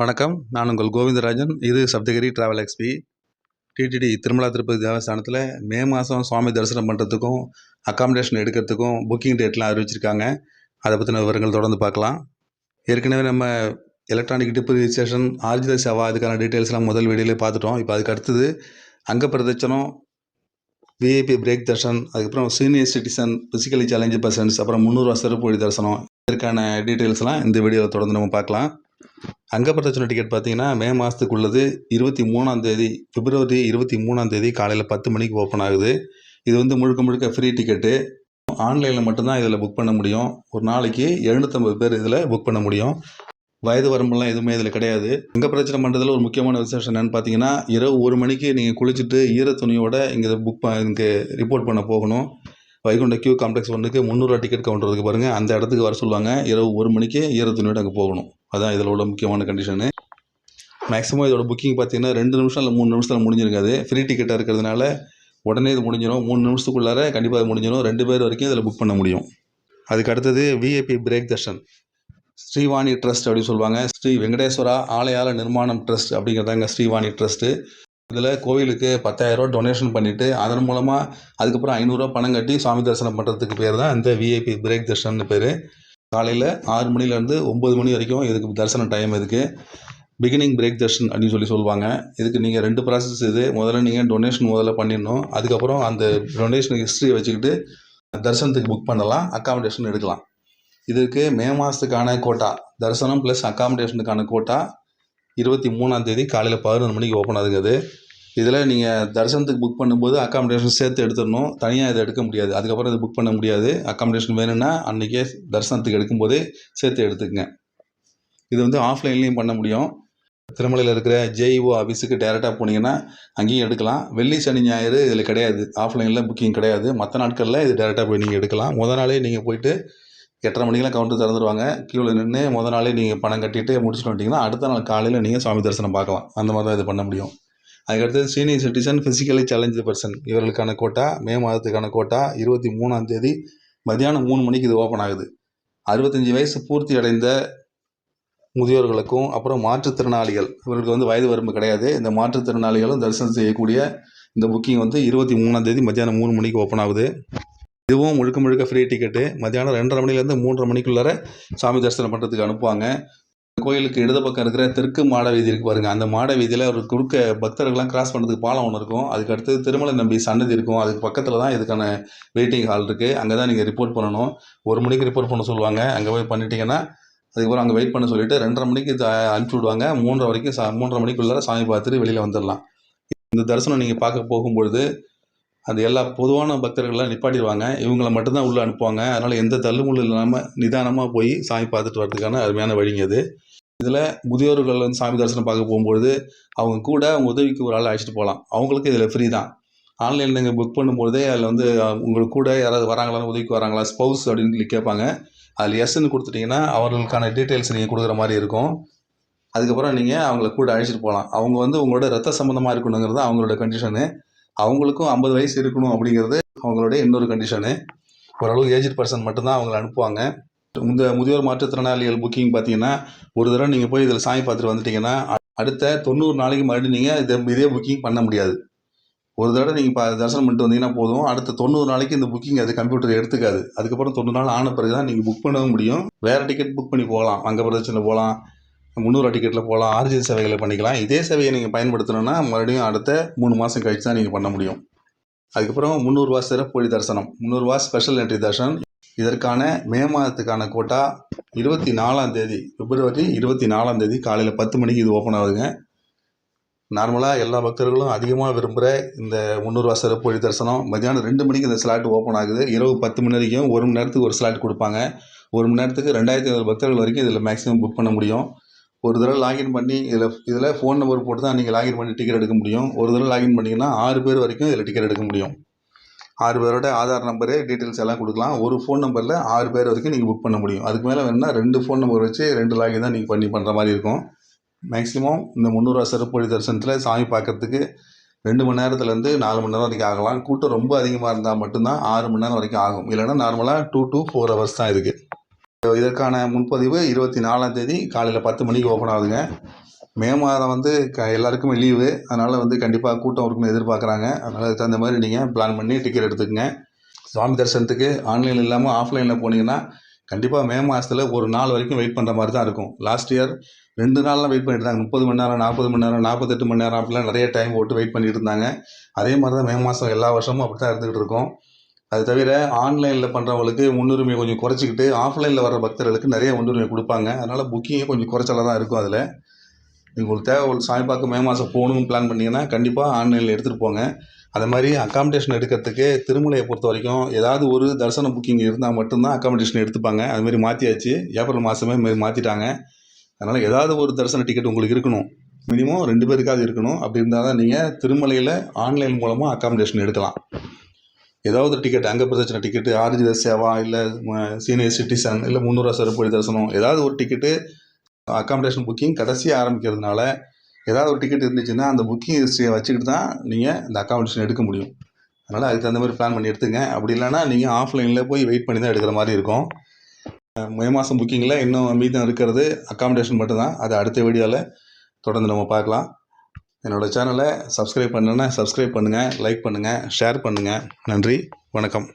வணக்கம். நான் உங்கள் கோவிந்தராஜன். இது Saptagiri travel XP TTD Tirumala Tirupati தேவஸ்தானத்தில் மே மாதம் சுவாமி தரிசனம் பண்ணுறதுக்கும் அக்காமடேஷன் எடுக்கிறதுக்கும் புக்கிங் டேட்லாம் அறிவிச்சிருக்காங்க. அதை பற்றின விவரங்கள் தொடர்ந்து பார்க்கலாம். ஏற்கனவே நம்ம electronic dip registration Arjitha Seva அதுக்கான டீட்டெயில்ஸ்லாம் முதல் வீடியோலே பார்த்துட்டோம். இப்போ அதுக்கு அடுத்தது அங்க பிரதட்சணம் விஐபி பிரேக் தர்ஷன் அதுக்கப்புறம் senior citizen physically challenged persons அப்புறம் முந்நூறுவா சிறப்பு வழி தரிசனம் இதற்கான டீட்டெயில்ஸ்லாம் இந்த வீடியோவில் தொடர்ந்து நம்ம பார்க்கலாம். அங்கப்பிரதட்சணை டிக்கெட் பார்த்தீங்கன்னா மே மாதத்துக்கு உள்ளது இருபத்தி மூணாம் தேதி பிப்ரவரி இருபத்தி மூணாம் தேதி காலையில் பத்து மணிக்கு ஓப்பன் ஆகுது. இது வந்து முழுக்க முழுக்க ஃப்ரீ டிக்கெட்டு ஆன்லைனில் மட்டும்தான் இதில் புக் பண்ண முடியும். ஒரு நாளைக்கு எழுநூற்றம்பது பேர் இதில் புக் பண்ண முடியும். வயது வரம்பெல்லாம் எதுவுமே இதில் கிடையாது. அங்க பிரச்சனை பண்ணுறதுல ஒரு முக்கியமான விசேஷம் என்னென்னு பார்த்தீங்கன்னா இரவு ஒரு மணிக்கு நீங்கள் குளிச்சுட்டு ஈர துணியோட இங்கே புக் ப இங்கே ரிப்போர்ட் பண்ண போகணும். வைகுண்ட கியூ காம்ப்ளெக்ஸ் ஒன்றுக்கு முந்நூறுரூவா டிக்கெட் கவுண்டருக்கு பாருங்கள் அந்த இடத்துக்கு வர சொல்லுவாங்க. இரவு ஒரு மணிக்கு ஈர துணியோட அங்கே போகணும். அதான் இதில் உள்ள முக்கியமான கண்டிஷனு மேக்ஸிமம் இதோட புக்கிங் பார்த்தீங்கன்னா ரெண்டு நிமிஷம் இல்லை மூணு நிமிஷத்தில் முடிஞ்சிருக்காது. ஃப்ரீ டிக்கெட்டாக இருக்கிறதுனால உடனே இது முடிஞ்சிடும் மூணு நிமிஷத்துக்குள்ளார கண்டிப்பாக முடிஞ்சிடும் ரெண்டு பேர் வரைக்கும் இதில் புக் பண்ண முடியும். அதுக்கு அடுத்தது VIP break darshan Srivani trust அப்படின்னு சொல்லுவாங்க. ஸ்ரீ வெங்கடேஸ்வரா ஆலயால நிர்மாணம் ட்ரஸ்ட் அப்படிங்கிறதாங்க ஸ்ரீவாணி ட்ரஸ்ட்டு இதில் கோவிலுக்கு பத்தாயிரரூவா டொனேஷன் பண்ணிவிட்டு அதன் மூலமாக அதுக்கப்புறம் ஐநூறுரூவா பணம் கட்டி சுவாமி தரிசனம் பண்ணுறதுக்கு பேர் தான் இந்த விஐபி பிரேக் தர்ஷன் பேர். காலையில் ஆறு மணிலேருந்து ஒம்பது மணி வரைக்கும் இதுக்கு தரிசன டைம் இதுக்கு. பிகினிங் பிரேக் தர்ஷன் அப்படின்னு சொல்லி சொல்லுவாங்க. இதுக்கு நீங்கள் ரெண்டு ப்ராசஸ் இது. முதல்ல நீங்கள் டொனேஷன் முதல்ல பண்ணிடணும். அதுக்கப்புறம் அந்த டொனேஷன் ஹிஸ்ட்ரியை வச்சுக்கிட்டு தரிசனத்துக்கு புக் பண்ணலாம். அக்காமடேஷன் எடுக்கலாம். இதுக்கு மே மாதத்துக்கான கோட்டா தரிசனம் ப்ளஸ் அக்காமடேஷனுக்கான கோட்டா இருபத்தி மூணாம் தேதி காலையில் பதினொன்று மணிக்கு ஓப்பன் ஆகுது. இதில் நீங்கள் தரிசனத்துக்கு புக் பண்ணும்போது அக்காமடேஷன் சேர்த்து எடுத்துடணும். தனியாக இதை எடுக்க முடியாது. அதுக்கப்புறம் இது புக் பண்ண முடியாது. அக்காமடேஷன் வேணும்னா அன்றைக்கே தரிசனத்துக்கு எடுக்கும்போதே சேர்த்து எடுத்துக்கங்க. இது வந்து ஆஃப்லைன்லேயும் பண்ண முடியும். திருமலையில் இருக்கிற ஜேஇஓ ஆஃபீஸுக்கு டேரெக்டாக போனீங்கன்னா அங்கேயும் எடுக்கலாம். வெள்ளி சனி ஞாயிறு இதில் கிடையாது. ஆஃப்லைனில் புக்கிங் கிடையாது. மற்ற நாட்களில் இது டேரெக்டாக போய் நீங்கள் எடுக்கலாம். முதல் நாளே நீங்கள் போயிட்டு எட்டரை மணிக்கெலாம் கவுண்டர் திறந்துருவாங்க. க்யூவில் நின்று முத நாளே நீங்கள் பணம் கட்டிட்டு முடிச்சுட்டு வந்துட்டிங்கன்னா அடுத்த நாள் காலையில் நீங்கள் சுவாமி தரிசனம் பார்க்கலாம். அந்த மாதிரி தான் இது பண்ண முடியும். அதுக்கடுத்து senior citizen physically challenge person இவர்களுக்கான கோட்டா மே மாதத்துக்கான கோட்டா இருபத்தி மூணாம் தேதி மதியானம் மூணு மணிக்கு இது ஓப்பன் ஆகுது. அறுபத்தஞ்சி வயசு பூர்த்தி அடைந்த முதியோர்களுக்கும் அப்புறம் மாற்றுத்திறனாளிகள். இவர்களுக்கு வந்து வயது வரம்பு கிடையாது. இந்த மாற்றுத்திறனாளிகளும் தரிசனம் செய்யக்கூடிய இந்த புக்கிங் வந்து இருபத்தி மூணாம் தேதி மத்தியானம் மூணு மணிக்கு ஓப்பன் ஆகுது. இதுவும் முழுக்க முழுக்க ஃப்ரீ டிக்கெட்டு மத்தியானம் ரெண்டரை மணிலேருந்து மூன்றரை மணிக்குள்ளார சாமி தரிசனம் பண்ணுறதுக்கு அனுப்புவாங்க. கோயிலுக்கு இடது பக்கம் இருக்கிற தெற்கு மாட வீதி இருக்கு பாருங்க. அந்த மாட வீதியில் ஒரு குறுக்க பக்தர்கள்லாம் கிராஸ் பண்ணுறதுக்கு பாலம் ஒன்று இருக்கும். அதுக்கு அடுத்து திருமலை நம்பி சன்னதி இருக்கும். அதுக்கு பக்கத்தில் தான் இதுக்கான வெயிட்டிங் ஹால் இருக்குது அங்கே தான் நீங்கள் ரிப்போர்ட் பண்ணணும். ஒரு மணிக்கு ரிப்போர்ட் பண்ண சொல்லுவாங்க. அங்கே போய் பண்ணிட்டீங்கன்னா அதுக்கப்புறம் அங்கே வெயிட் பண்ண சொல்லிட்டு ரெண்டரை மணிக்கு அனுப்பிச்சி விடுவாங்க. மூன்றரை வரைக்கும் சா மூன்றரை மணிக்குள்ளார சாமி பார்த்துட்டு வெளியில் வந்துடலாம் இந்த தரிசனம் நீங்கள் பார்க்க போகும்பொழுது அது எல்லா பொதுவான பக்தர்கள்லாம் நிப்பாட்டிடுவாங்க. இவங்களை மட்டும்தான் உள்ளே அனுப்புவாங்க. அதனால் எந்த தள்ளுமுள்ளும் இல்லாமல் நிதானமாக போய் சாமி பார்த்துட்டு வரதுக்கான அருமையான வழிங்க அது. இதில் முதியோர்கள் வந்து சாமி தரிசனம் பார்க்க போகும்பொழுது அவங்க கூட அவங்க உதவிக்கு ஒரு ஆள் அழைச்சிட்டு போகலாம். அவங்களுக்கு இதில் ஃப்ரீ தான். ஆன்லைனில் நீங்கள் புக் பண்ணும்போதே அதில் வந்து உங்களுக்கு கூட யாராவது வராங்களான்னு உதவிக்கு வராங்களா? ஸ்பௌஸ் அப்படின்னு சொல்லி கேட்பாங்க. அதில் எஸ்ன்னு கொடுத்துட்டிங்கன்னா அவர்களுக்கான டீட்டெயில்ஸ் நீங்கள் கொடுக்குற மாதிரி இருக்கும். அதுக்கப்புறம் நீங்கள் அவங்கள கூட அழைச்சிட்டு போகலாம். அவங்க வந்து உங்களோட ரத்த சம்மந்தமாக இருக்கணுங்கிறது அவங்களோட கண்டிஷனு அவங்களுக்கும் ஐம்பது வயசு இருக்கணும் அப்படிங்கிறது அவங்களுடைய இன்னொரு கண்டிஷனு ஓரளவு ஏஜ்ட் பர்சன் மட்டும்தான் அவங்கள அனுப்புவாங்க. இந்த முதியோர் மாற்றுத்திறனாளிகள் புக்கிங் பார்த்தீங்கன்னா ஒரு தடவை நீங்கள் போய் இதில் சாமி பார்த்துட்டு வந்துட்டீங்கன்னா அடுத்த தொண்ணூறு நாளைக்கு மறுபடியும் நீங்கள் இதை இதே புக்கிங் பண்ண முடியாது. ஒரு தடவை நீங்கள் பா தரிசனம் பண்ணிட்டு வந்தீங்கன்னா போதும். அடுத்த தொண்ணூறு நாளைக்கு இந்த புக்கிங் அது கம்ப்யூட்டர் எடுத்துக்காது. அதுக்கப்புறம் தொண்ணூறு நாள் ஆன பிறகு தான் நீங்கள் புக் பண்ணவும் முடியும். வேறு டிக்கெட் புக் பண்ணி போகலாம். அங்கே பிரதட்சணில் போகலாம். முந்நூறு டிக்கெட்டில் போகலாம். ஆர்ஜி சேவைகளை பண்ணிக்கலாம். இதே சேவையை நீங்கள் பயன்படுத்தணுன்னா மறுபடியும் அடுத்த மூணு மாதம் கழிச்சு தான் நீங்கள் பண்ண முடியும். அதுக்கப்புறம் முந்நூறுரூவா சிறப்பு தரிசனம். முந்நூறுரூவா ஸ்பெஷல் என்ட்ரி தர்ஷன் இதற்கான மே மாதத்துக்கான கோட்டா இருபத்தி நாலாம் தேதி பிப்ரவரி இருபத்தி நாலாம் தேதி காலையில் பத்து மணிக்கு இது ஓப்பன் ஆகுதுங்க. நார்மலாக எல்லா பக்தர்களும் அதிகமாக விரும்புகிற இந்த முந்நூறுரூவா சிறப்பு வழி தரிசனம். மத்தியானம் ரெண்டு மணிக்கு இந்த ஸ்லாட் ஓப்பன் ஆகுது. இரவு பத்து மணி வரைக்கும் ஒரு மணி நேரத்துக்கு ஒரு ஸ்லாட் கொடுப்பாங்க. ஒரு மணி நேரத்துக்கு ரெண்டாயிரத்தி ஐநூறு பக்தர்கள் வரைக்கும் இதில் மேக்ஸிமம் புக் பண்ண முடியும். ஒரு தடவை லாகின் பண்ணி இதில் இதில் ஃபோன் நம்பர் போட்டு தான் நீங்கள் லாகின் பண்ணி டிக்கெட் எடுக்க முடியும். ஒரு தடவை லாகின் பண்ணிங்கன்னா ஆறு பேர் வரைக்கும் இதில் டிக்கெட் எடுக்க முடியும். ஆறு பேரோட ஆதார் நம்பரு டீட்டெயில்ஸ் எல்லாம் கொடுக்கலாம். ஒரு ஃபோன் நம்பரில் ஆறு பேர் வரைக்கும் நீங்கள் புக் பண்ண முடியும். அதுக்கு மேலே வேணும்னா ரெண்டு ஃபோன் நம்பர் வச்சு ரெண்டு லாகின் தான் நீங்கள் பண்ணி பண்ணுற மாதிரி இருக்கும். மேக்ஸிமம் இந்த முந்நூறுவா சிறப்பு தரிசனத்தில் சாமி பார்க்கறதுக்கு ரெண்டு மணி நேரத்துலேருந்து நாலு மணி நேரம் வரைக்கும் ஆகலாம். கூட்டம் ரொம்ப அதிகமாக இருந்தால் மட்டும்தான் ஆறு மணி நேரம் வரைக்கும் ஆகும். இல்லைன்னா நார்மலாக டூ டூ ஃபோர் ஹவர்ஸ் தான் இருக்குது இதற்கான முன்பதிவு இருபத்தி நாலாம் தேதி காலையில் பத்து மணிக்கு ஓப்பன் ஆகுதுங்க. மே மாதம் வந்து க எல்லாருக்குமே லீவு அதனால் வந்து கண்டிப்பாக கூட்டம் இருக்குன்னு எதிர்பார்க்குறாங்க. அதனால் அதுக்கு தகுந்த மாதிரி நீங்கள் பிளான் பண்ணி டிக்கெட் எடுத்துக்கங்க. சுவாமி தரிசனத்துக்கு ஆன்லைன் இல்லாமல் ஆஃப்லைனில் போனீங்கன்னா கண்டிப்பாக மே மாதத்தில் ஒரு நாள் வரைக்கும் வெயிட் பண்ணுற மாதிரி தான் இருக்கும். லாஸ்ட் இயர் ரெண்டு நாள்லாம் வெயிட் பண்ணிட்டு இருந்தாங்க. முப்பது மணி நேரம் நாற்பது மணி நேரம் நாற்பத்தெட்டு மணி நேரம் அப்படிலாம் நிறைய டைம் போட்டு வெயிட் பண்ணிட்டு இருந்தாங்க. அதே மாதிரி தான் மே மாதம் எல்லா வருஷமும் அப்படி தான் இருந்துகிட்டு இருக்கோம். அது தவிர ஆன்லைனில் பண்ணுறவங்களுக்கு முன்னுரிமை கொஞ்சம் குறைச்சிக்கிட்டு ஆஃப்லைனில் வர பக்தர்களுக்கு நிறைய முன்னுரிமை கொடுப்பாங்க. அதனால் புக்கிங்கே கொஞ்சம் குறைச்சலாக தான் இருக்கும் அதில். உங்களுக்கு தேவை ஒரு சாமி பார்க்க மே மாதம் போகணும்னு பிளான் பண்ணிங்கன்னா கண்டிப்பாக ஆன்லைனில் எடுத்துகிட்டு போங்க. அதை மாதிரி அக்காமடேஷன் எடுக்கிறதுக்கு திருமலையை பொறுத்த வரைக்கும் ஏதாவது ஒரு தரிசன புக்கிங் இருந்தால் மட்டும்தான் அக்காமடேஷன் எடுத்துப்பாங்க. அதுமாரி மாற்றியாச்சு ஏப்ரல் மாதமே மாரி மாற்றிட்டாங்க அதனால் ஏதாவது ஒரு தரிசன டிக்கெட் உங்களுக்கு இருக்கணும். மினிமம் ரெண்டு பேருக்காவது இருக்கணும். அப்படி இருந்தால் தான் நீங்கள் திருமலையில் ஆன்லைன் மூலமாக அக்காமடேஷன் எடுக்கலாம். ஏதாவது டிக்கெட் அங்க பிரச்சனை டிக்கெட்டு ஆர்ஜி சேவா இல்லை சீனியர் சிட்டிசன் இல்லை முந்நூறுவா சிறப்பு தரிசனம் ஏதாவது ஒரு டிக்கெட்டு அக்காமடேஷன் புக்கிங் கடைசியாக ஆரம்பிக்கிறதுனால ஏதாவது ஒரு டிக்கெட் இருந்துச்சுன்னா அந்த புக்கிங் ஹிஸ்ட்ரியை வச்சுக்கிட்டு தான் நீங்கள் இந்த அக்காமடேஷன் எடுக்க முடியும். அதனால் அதுக்கு தகுந்த மாதிரி பிளான் பண்ணி எடுத்துங்க. அப்படி இல்லைன்னா நீங்கள் ஆஃப்லைனில் போய் வெயிட் பண்ணி தான் எடுக்கிற மாதிரி இருக்கும். மே மாதம் புக்கிங்கில் இன்னும் மீதம் இருக்கிறது அக்காமடேஷன் மட்டும்தான் அது அடுத்த வீடியோவில் தொடர்ந்து நம்ம பார்க்கலாம். என்னோடய சேனலை சப்ஸ்கிரைப் பண்ணுன்னா சப்ஸ்கிரைப் பண்ணுங்கள் லைக் பண்ணுங்கள் ஷேர் பண்ணுங்கள் நன்றி வணக்கம்.